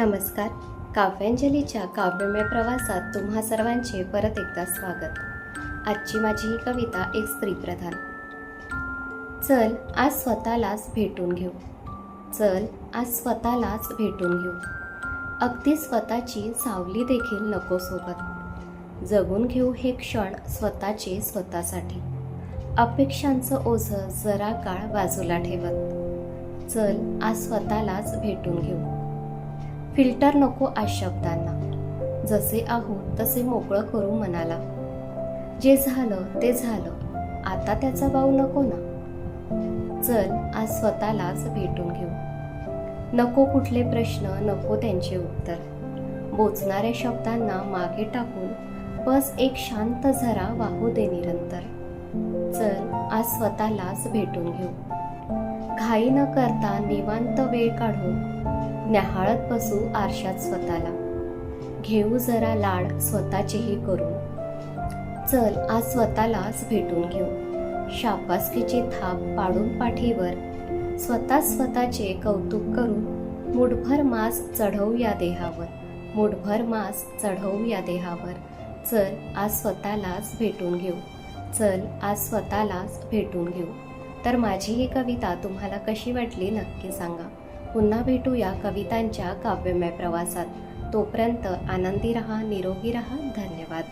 नमस्कार. काव्यांजलीच्या काव्यमय प्रवासात तुम्हा सर्वांचे परत एकदा स्वागत. आजची माझी ही कविता एक स्त्रीप्रधान. चल आज स्वतःलाच भेटून घेऊ. चल आज स्वतःलाच भेटून घेऊ. अगदी स्वतःची सावली देखील नको सोबत. जगून घेऊ हे क्षण स्वतःचे स्वतःसाठी. अपेक्षांचं ओझं जरा काळ बाजूला ठेवत. चल आज स्वतःलाच भेटून घेऊ. फिल्टर नको आज शब्दांना. जसे आहोत तसे मोकळं करू मनाला. जे झालं ते झालं. आता त्याचा भाऊ नको ना. चल आज स्वतःलाच भेटून घेऊ. नको कुठले प्रश्न नको त्यांचे उत्तर. बोचणाऱ्या शब्दांना मागे टाकून बस एक शांत झरा वाहू दे निरंतर. चल आज स्वतःलाच भेटून घेऊ. घाई न करता निवांत वेळ काढून न्याहाळत बसू आरशात स्वतःला. घेऊ जरा लाड स्वतःचेही करू चल आज स्वतःलाच भेटून घेऊ. शापासकीची थाप पाडून पाठीवर. स्वतः स्वतःचे कौतुक करून मुठभर मास चढवू या देहावर. मुठभर मास चढवू या देहावर. चल आज स्वतःलाच भेटून घेऊ. चल आज स्वतःलाच भेटून घेऊ. तर माझी ही कविता तुम्हाला कशी वाटली नक्की सांगा. पुन्हा भेटूया कवितांच्या काव्यमय प्रवासात. तोपर्यंत आनंदी रहा निरोगी रहा. धन्यवाद.